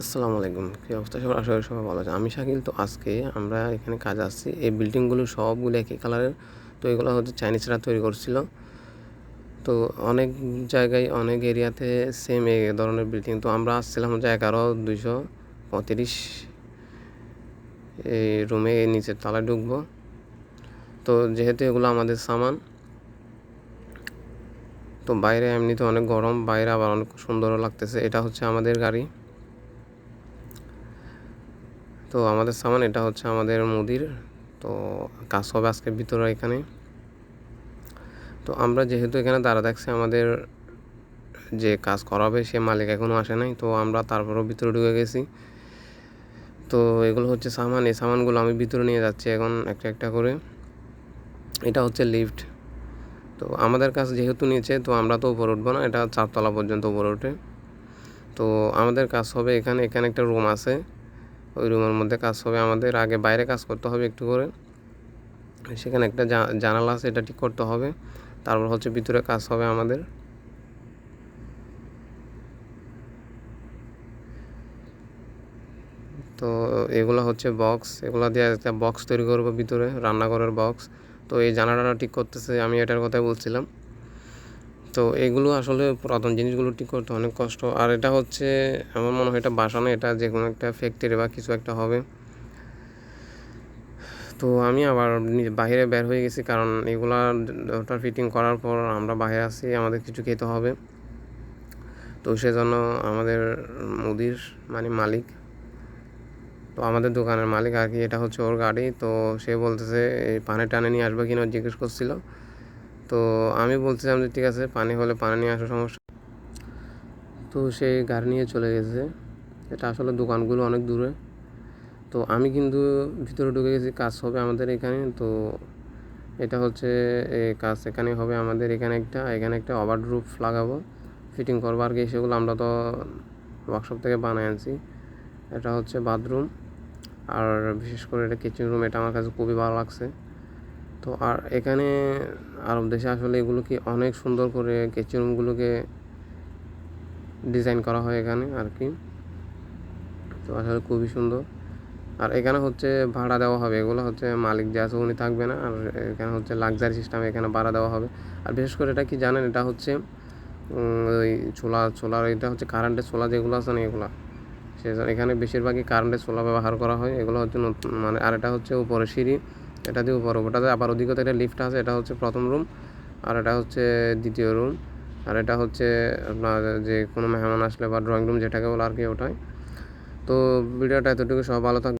আসসালামু আলাইকুম। কী অবস্থা? সবার আশা করি সবাই ভালো আছে আমি শাকিল। তো আজকে আমরা এখানে কাজ আসছি। এই বিল্ডিংগুলো সবগুলো একই কালারের। তো এগুলো হচ্ছে চাইনিজরা তৈরি করছিল। তো অনেক জায়গায়, অনেক এরিয়াতে সেম এই ধরনের বিল্ডিং তো আমরা আসছিলাম হচ্ছে এগারো, দুইশো পঁয়ত্রিশ এই রুমে নিচের তলায় ঢুকবো। তো যেহেতু এগুলো আমাদের সামান, তো বাইরে এমনিতে অনেক গরম। বাইরে আবার অনেক সুন্দরও লাগতেছে। এটা হচ্ছে আমাদের গাড়ি। তো আমাদের সামান, এটা হচ্ছে আমাদের মুদির। তো কাজ হবে আজকে ভিতরে এখানে। তো আমরা যেহেতু এখানে দাঁড়া দেখছি আমাদের যে কাজ করাবে সে মালিক এখনও আসে নাই। তো আমরা তারপরেও ভিতরে ঢুকে গেছি। তো এগুলো হচ্ছে সামান। এই সামানগুলো আমি ভিতরে নিয়ে যাচ্ছি এখন একটা একটা করে। এটা হচ্ছে লিফট। তো আমাদের কাছে যেহেতু নিচে, তো আমরা তো উপরে উঠবো না। এটা চারতলা পর্যন্ত উপরে উঠে। তো আমাদের কাজ হবে এখানে। এখানে একটা রুম আছে। ওই রুমের মধ্যে কাজ হবে। আমাদের আগে বাইরে কাজ করতে হবে একটু করে। সেখানে একটা জানালা আছে, এটা ঠিক করতে হবে। তারপর হচ্ছে ভিতরে কাজ হবে আমাদের। তো এগুলো হচ্ছে বক্স এগুলো দিয়ে একটা বক্স তৈরি করব ভিতরে, রান্নাঘরের বক্স তো এই জানালাটা ঠিক করতেছে, আমি এটার কথাই বলছিলাম। তো এগুলো আসলে পুরাতন জিনিসগুলো ঠিক করতে অনেক কষ্ট। আর এটা হচ্ছে, আমার মনে হয় এটা বাসা না, এটা যে কোনো একটা ফ্যাক্টরি বা কিছু একটা হবে। তো আমি আবার বাইরে বের হয়ে গেছি, কারণ এগুলা ওটা ফিটিং করার পর আমরা বাইরে আসি আমাদের কিছু খেতে হবে। তো সেজন্য আমাদের মুদির মানে মালিক, তো আমাদের দোকানের মালিক আর কি, এটা হচ্ছে ওর গাড়ি। তো সে বলতেছে, এই পানে টানে নিয়ে আসবে কিনা জিজ্ঞেস করছিল। তো আমি বলছিলাম যে, ঠিক আছে, পানি হলে পানি নিয়ে আসা সমস্যা। তো সে গাড়ি নিয়ে চলে গেছে। এটা আসলে দোকানগুলো অনেক দূরে। তো আমি কিন্তু ভিতরে ঢুকে গেছি, কাজ হবে আমাদের এখানে। তো এটা হচ্ছে কাজ এখানে হবে আমাদের এখানে একটা এখানে একটা ওভার রুফ লাগাবো, ফিটিং করব আর কি, সেগুলো আমরা তো ওয়ার্কশপ থেকে বানাই আনছি। এটা হচ্ছে বাথরুম, আর বিশেষ করে এটা কিচেন রুম এটা আমার কাছে খুবই ভালো লাগছে। তো আর এখানে আরব দেশে আসলে এগুলোকে অনেক সুন্দর করে কিচেন রুমগুলোকে ডিজাইন করা হয় এখানে আর কি। তো আসলে খুবই সুন্দর। আর এখানে হচ্ছে ভাড়া দেওয়া হবে। এগুলো হচ্ছে মালিক যে আছে উনি থাকবে না। আর এখানে হচ্ছে লাক্সারি সিস্টেম এখানে ভাড়া দেওয়া হবে। আর বিশেষ করে এটা কি জানেন? এটা হচ্ছে ওই ছোলা ছোলার এটা হচ্ছে কারেন্টের ছোলা যেগুলো আছে না এগুলো। সে এখানে বেশিরভাগই কারেন্টের ছোলা ব্যবহার করা হয়। এগুলো হচ্ছে নতুন মানে আর এটা হচ্ছে উপরে সিঁড়ি। এটা দিয়ে উপর ওটাতে আবার অধিকতা একটা লিফট আছে, এটা হচ্ছে প্রথম রুম আর এটা হচ্ছে দ্বিতীয় রুম আর এটা হচ্ছে আপনার যে কোনো মেহমান আসলে বা ড্রয়িং রুম যেটাকে বলে আর কি ওটাই। তো ভিডিওটা এতটুকু সব ভালো থাকবে